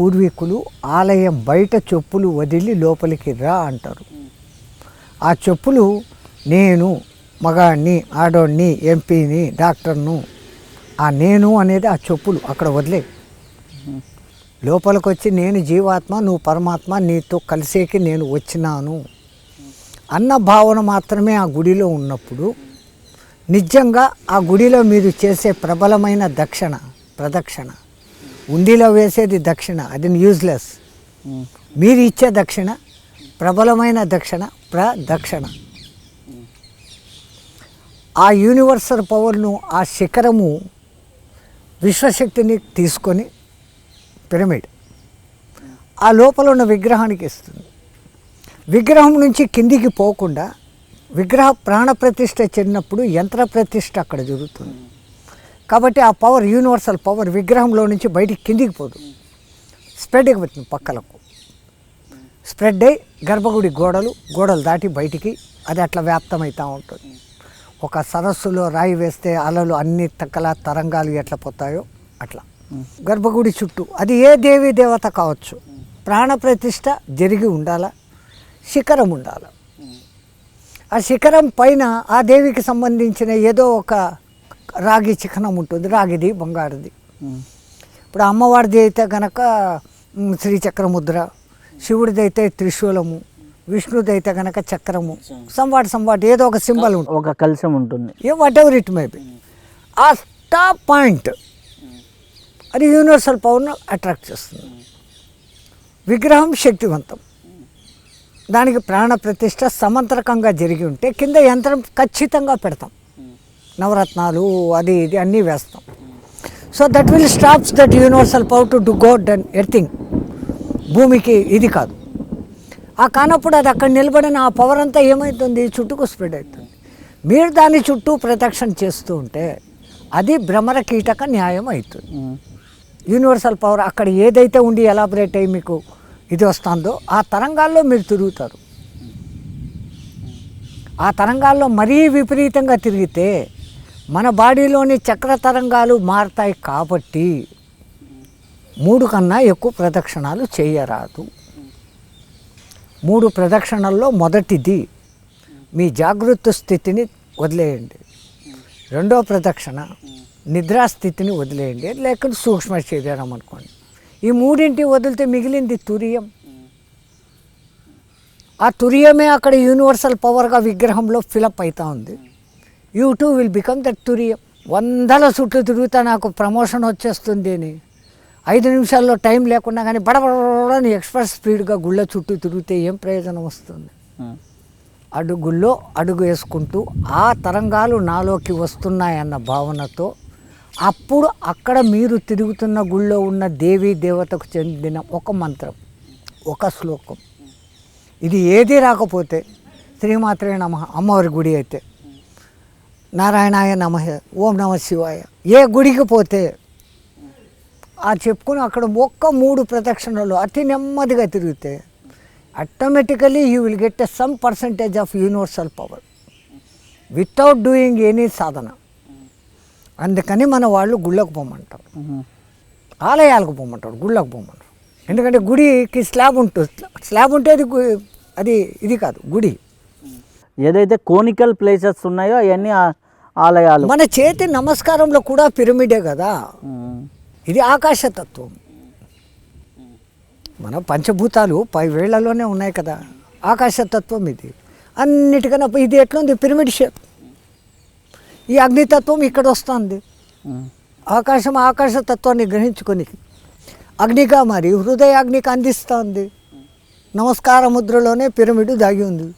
పూర్వీకులు ఆలయం బయట చెప్పులు వదిలి లోపలికి రా అంటారు. ఆ చెప్పులు నేను మగాడిని ఆడోడిని ఎంపీని డాక్టర్ను ఆ నేను అనేది ఆ చెప్పులు అక్కడ వదిలే. లోపలికి వచ్చి నేను జీవాత్మ నువ్వు పరమాత్మ నీతో కలిసేకి నేను వచ్చినాను అన్న భావన మాత్రమే ఆ గుడిలో ఉన్నప్పుడు నిజంగా ఆ గుడిలో మీరు చేసే ప్రబలమైన దక్షిణ ప్రదక్షిణ. ఉండిలో వేసేది దక్షిణ అది యూజ్లెస్ మీరు ఇచ్చే దక్షిణ ప్రబలమైన దక్షిణ ప్రదక్షిణ. ఆ యూనివర్సల్ పవర్ను ఆ శిఖరము విశ్వశక్తిని తీసుకొని పిరమిడ్ ఆ లోపల ఉన్న విగ్రహానికి ఇస్తుంది. విగ్రహం నుంచి కిందికి పోకుండా విగ్రహ ప్రాణ ప్రతిష్ఠ చెందినప్పుడు యంత్ర ప్రతిష్ఠ అక్కడ జరుగుతుంది. కాబట్టి ఆ పవర్ యూనివర్సల్ పవర్ విగ్రహంలో నుంచి బయటికి కిందికి పోదు. స్ప్రెడ్ అయిపోతుంది పక్కలకు. స్ప్రెడ్ అయ్యి గర్భగుడి గోడలు గోడలు దాటి బయటికి అది అట్లా వ్యాప్తమవుతూ ఉంటుంది. ఒక సరస్సులో రాయి వేస్తే అలలు అన్ని తక్కల తరంగాలు ఎట్లా పోతాయో అట్లా. గర్భగుడి చుట్టూ అది ఏ దేవీ దేవత కావచ్చు. ప్రాణప్రతిష్ట జరిగి ఉండాలా? శిఖరం ఉండాలి? ఆ శిఖరం పైన ఆ దేవికి సంబంధించిన ఏదో ఒక రాగి చిహ్నం ఉంటుంది రాగిది బంగారుది. ఇప్పుడు అమ్మవారిది అయితే కనుక మ్, శ్రీచక్రముద్ర శివుడిది అయితే త్రిశూలము విష్ణుది అయితే కనుక చక్రము సంవాటి సంవాటి ఏదో ఒక సింబల్ ఉంటుంది. ఒక కలశం ఉంటుంది. ఏ whatever it may be a stop point అది యూనివర్సల్ పవర్ను అట్రాక్ట్ చేస్తుంది. విగ్రహం శక్తివంతం. దానికి ప్రాణ ప్రతిష్ట సమంతరకంగా జరిగి ఉంటే కింద యంత్రం ఖచ్చితంగా పెడతాం. నవరత్నాలు అది ఇది అన్నీ వేస్తాం. So that will stops that universal power to do God and earthing భూమికి ఇది కాదు. ఆ కానప్పుడు అది అక్కడ నిలబడిన ఆ పవర్ అంతా ఏమవుతుంది చుట్టూకు స్ప్రెడ్ అవుతుంది. మీరు దాని చుట్టూ ప్రదక్షిణ చేస్తూ ఉంటే అది భ్రమర కీటక న్యాయం అవుతుంది. యూనివర్సల్ పవర్ అక్కడ ఏదైతే ఉండి ఎలాబరేట్ అయ్యి మీకు ఇది వస్తుందో ఆ తరంగాల్లో మీరు తిరుగుతారు. ఆ తరంగాల్లో మరీ విపరీతంగా తిరిగితే మన బాడీలోని చక్ర తరంగాలు మారుతాయి కాబట్టి మూడు కన్నా ఎక్కువ ప్రదక్షిణాలు చేయరాదు. మూడు ప్రదక్షిణల్లో మొదటిది మీ జాగృత స్థితిని వదిలేయండి. రెండో ప్రదక్షిణ నిద్రాస్థితిని వదిలేయండి. లేకుంటే సూక్ష్మ శరీరం అనుకోండి. ఈ మూడింటి వదిలితే మిగిలింది తురియం. ఆ తురియమే అక్కడ యూనివర్సల్ పవర్గా విగ్రహంలో ఫిలప్ అవుతూ ఉంది. You too will become that తురియం వందల చుట్టూ తిరుగుతా నాకు ప్రమోషన్ వచ్చేస్తుంది అని. ఐదు నిమిషాల్లో టైం లేకుండా కానీ బడబడని ఎక్స్ప్రెస్ స్పీడ్గా గుళ్ళ చుట్టూ తిరిగితే ఏం ప్రయోజనం వస్తుంది? అడుగుల్లో అడుగు వేసుకుంటూ ఆ తరంగాలు నాలోకి వస్తున్నాయన్న భావనతో అప్పుడు అక్కడ మీరు తిరుగుతున్న గుళ్ళో ఉన్న దేవీ దేవతకు చెందిన ఒక మంత్రం ఒక శ్లోకం. ఇది ఏది రాకపోతే శ్రీమాత్రే నమ. అమ్మవారి గుడి అయితే. నారాయణాయ నమ ఓం నమ శివాయ. ఏ గుడికి పోతే ఆ చెప్పుకుని అక్కడ ఒక్క మూడు ప్రదక్షిణలు అతి నెమ్మదిగా తిరిగితే automatically you will get a some percentage of universal power without doing any సాధన అందుకని మన వాళ్ళు గుళ్ళకు పోమంటారు. ఆలయాలకు పోమంటారు గుళ్ళకు పోమంటారు. ఎందుకంటే గుడికి స్లాబ్ ఉంటుంది స్లాబ్ ఉంటే అది అది ఇది కాదు గుడి. ఏదైతే కోనికల్ ప్లేసెస్ ఉన్నాయో అవన్నీ ఆలయాలు. మన చేతి నమస్కారంలో కూడా పిరమిడే కదా. ఇది ఆకాశతత్వం. మన పంచభూతాలు పై వేళ్ళలోనే ఉన్నాయి కదా. ఆకాశతత్వం ఇది. అన్నిటికన్నా ఇది ఎట్లుంది? Pyramid shape. ఈ అగ్నితత్వం ఇక్కడ వస్తుంది. ఆకాశం ఆకాశతత్వాన్ని గ్రహించుకొని అగ్నిగా మరి హృదయాగ్నికి అందిస్తుంది. నమస్కార ముద్రలోనే పిరమిడ్ దాగి ఉంది.